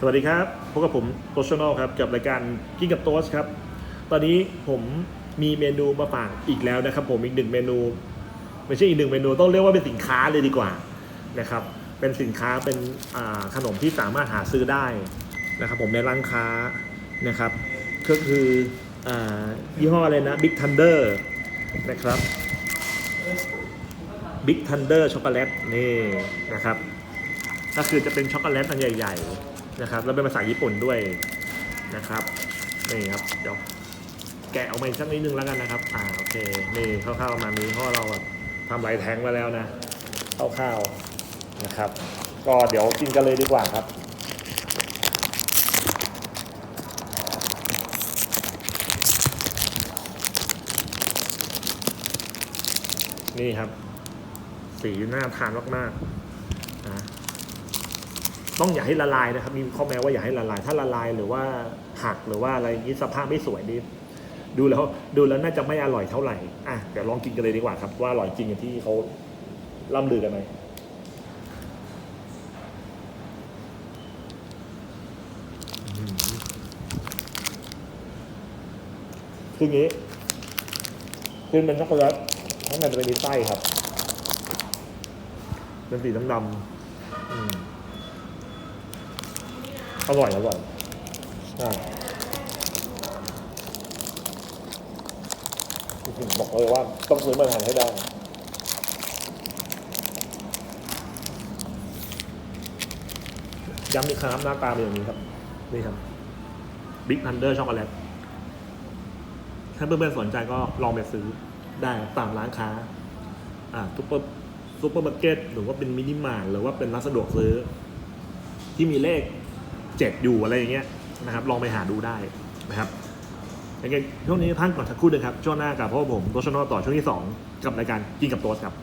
สวัสดีครับพบกับผมโตชนอลครับ กับรายการกินกับโต๊สครับ ตอนนี้ผมมีเมนูมาฝากอีกแล้วนะครับ ผมอีกหนึ่งเมนู ไม่ใช่อีกหนึ่งเมนูต้องเรียกว่าเป็นสินค้าเลยดีกว่านะครับ เป็นสินค้าเป็นขนมที่สามารถหาซื้อได้นะครับผมในร้านค้านะครับ ก็คืออยี่ห้ออะไรนะ Big Thunder นะครับ Big Thunder ช็อกโกแลตนี่นะครับ ก็คือจะเป็นช็อกโกแลตอันใหญ่ ๆ นะครับแล้วเป็นภาษาญี่ปุ่นด้วยนะครับนี่ครับเดี๋ยวแกะออกมาอีกสักนิดนึงแล้วกันนะครับ อ่าโอเคนี่คร่าวๆมาณนี้เพราะเราทำลายแทงมาแล้วนะคร่าวๆนะครับ ก็เดี๋ยวกินกันเลยดีกว่าครับนี่ครับ สีน่าทานมากๆ ต้องอย่าให้ละลายนะครับ มีข้อแม้ว่าอย่าให้ละลาย ถ้าละลายหรือว่าหักหรือว่าอะไรอย่างนี้สภาพไม่สวยนี่ดูแล้วดูแล้วน่าจะไม่อร่อยเท่าไหร่อะเดี๋ยวลองกินกันเลยดีกว่าครับ ว่าอร่อยจริงอย่างที่เขาล่ำลือกันไหมคืออย่างนี้คือเป็นช็อกโกแลตข้างในจะเป็นมีไส้ครับ เป็นสีดำๆอืม อร่อยอร่อยใช่บอกเลยว่าต้องซื้อมาทานให้ได้ย้ำอีกครั้งครับหน้าตาเป็นอย่างนี้ครับ นี่ครับ Big Thunder ช็อกโกแลตถ้าเพื่อนๆสนใจก็ลองไปซื้อได้ตามร้านค้า อ่าซุปเปอร์ซุปเปอร์มาร์เก็ตหรือว่าเป็นมินิมาร์ทหรือว่าเป็นร้านสะดวกซื้อ ที่มีเลข เจ็ดอยู่อะไรอย่างเงี้ยนะครับลองไปหาดูได้นะครับยังไงช่วงนี้ท่านก่อนสักครู่นึงครับช่วงหน้ากับพ่อผมโรชนอต่อช่วงที่ 2 กับรายการกินกับโต๊ะครับ